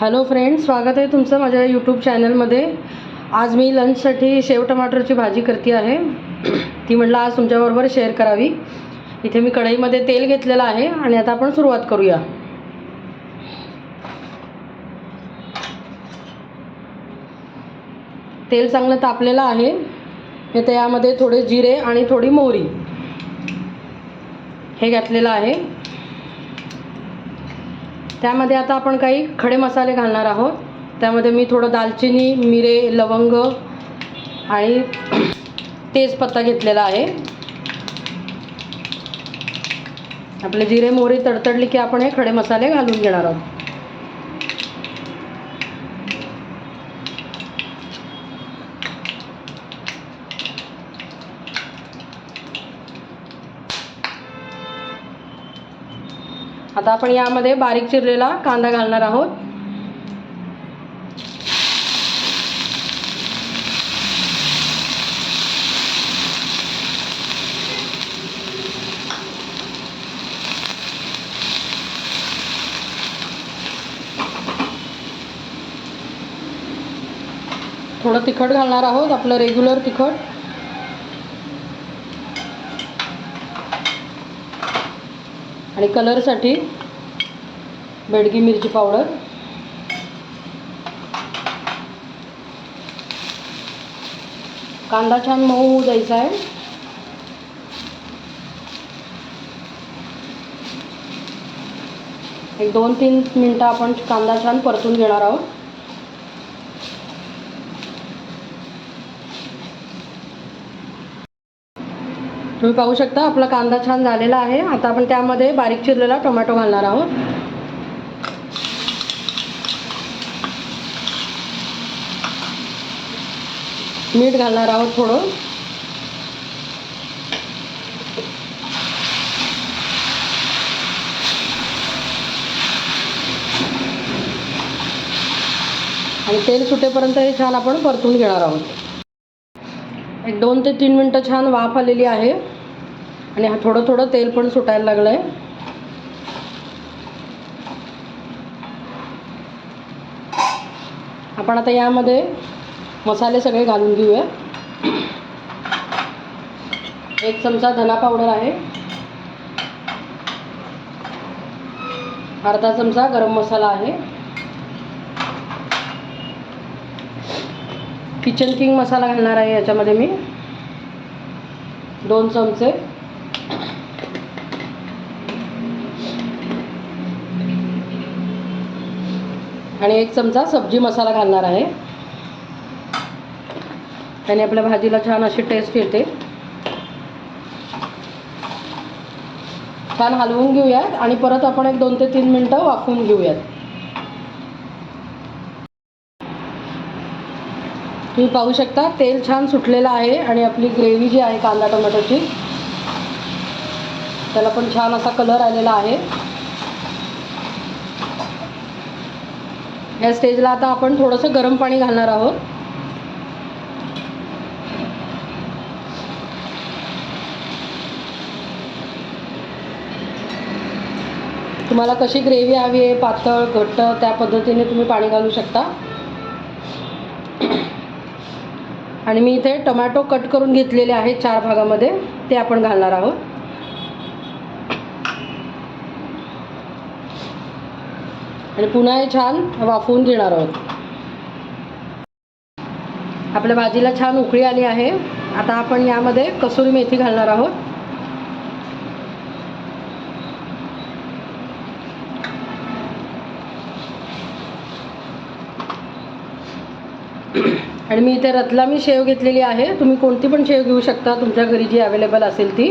Hello friend स्वागत आहे तुमचं माझ्या यूट्यूब चॅनलमध्ये आज मी लंचसाठी शेव टमाटरची भाजी करते आहे. ती म्हटलं आज तुमच्याबरोबर शेअर करावी. इथे मी कढईमध्ये तेल घेतलेलं आहे आणि आता आपण सुरुवात करूया. तेल चांगलं तापलेलं आहे. मी आता यामध्ये थोडे जिरे आणि थोडी मोहरी हे घातलेलं आहे. त्यामध्ये आता आपण काही खडे मसाले घालणार आहोत. त्यामध्ये मी थोडं दालचिनी मिरे लवंग आणि तेजपत्ता घेतलेला आहे. आपले जिरे मोहरी तडतडली की आपण हे खडे मसाले घालून घेणार आहोत. आता आपण यामध्ये बारीक चिरलेला कांदा घालणार आहोत. थोडं तिखट घालणार आहोत आपलं रेग्युलर तिखट. आणि कलरसाठी बेडगी मिरची पावडर. कांदा छान मऊ होऊ द्यायचा आहे. एक दोन तीन मिनटं आपण कांदा छान परतून घेणार आहोत. तुम्ही पाहू शकता आपला कांदा छान झालेला आहे. आता आपण त्यामध्ये बारीक चिरलेला टोमॅटो घालणार आहोत. मीठ घालणार आहोत थोडं. आणि तेल सुटेपर्यंत हे छान आपण परतून घेणार आहोत. एक दोन ते तीन मिनटं छान वाफ आलेली आहे. आणि हा थोडं थोडं तेल पण सुटायला लागलं आहे आपण आता यामध्ये मसाले सगळे घालून घेऊया. एक चमचा धना पावडर आहे. अर्धा चमचा गरम मसाला आहे. किचन किंग मसाला घालणार आहे याच्यामध्ये मी. दोन चमचे. आणि एक चमचा सब्जी मसाला घालणार आहे. त्याने आपल्या भाजीला छान अशी टेस्ट येते. छान हलवून घेऊयात आणि परत आपण एक दोन ते तीन मिनटं वाफवून घेऊयात. तुम्ही पाहू शकता तेल छान सुटलेलं आहे आणि आपली ग्रेव्ही जी आहे कांदा टोमॅटोची त्याला पण छान असा कलर आलेला आहे. या स्टेजला आता आपण थोडंसं गरम पाणी घालणार आहोत. तुम्हाला कशी ग्रेव्ही हवी आहे पातळ घट्ट त्या पद्धतीने तुम्ही पाणी घालू शकता. आणि मी इथे टोमॅटो कट करून घेतलेले आहेत चार भागामध्ये. ते आपण घालणार आहोत. आणि पुन्हा हे छान वाफवून घेणार आहोत. आपल्या भाजीला छान उकळी आली आहे. आता आपण यामध्ये कसुरी मेथी घालणार आहोत. आणि मी इथे रतलामी शेव घेतलेली आहे. तुम्ही कोणती पण शेव घेऊ शकता. तुमच्या घरी जी अवेलेबल असेल ती.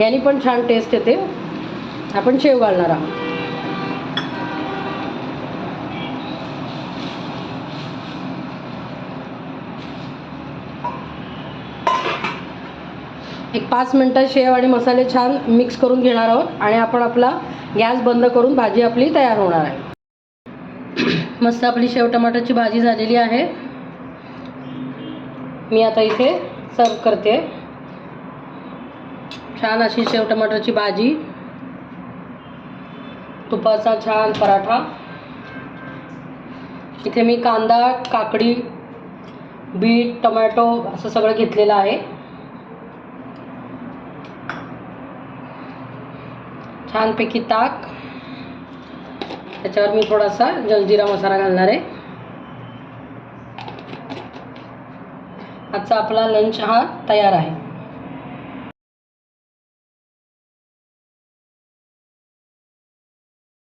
यानी पण छान टेस्ट येते. आपण शेव घालणार आहोत. एक पाच मिनटं शेव आणि मसाले छान मिक्स करून घेणार आहोत. आणि आपण आपला गॅस बंद करून भाजी आपली तयार होणार आहे. मस्त आपली शेव टमाटरची भाजी झालेली आहे. मी आता इथे सर्व करते. छान अशी शेव टमाटरची भाजी. तुपाचा छान पराठा. इथे मी कांदा काकडी बीट टोमॅटो असं सगळं घेतलेलं आहे. छानपैकी ताक. त्याच्यावर मी थोडासा जलजिरा मसाला घालणार आहे. आजचा आपला लंच हा तयार आहे.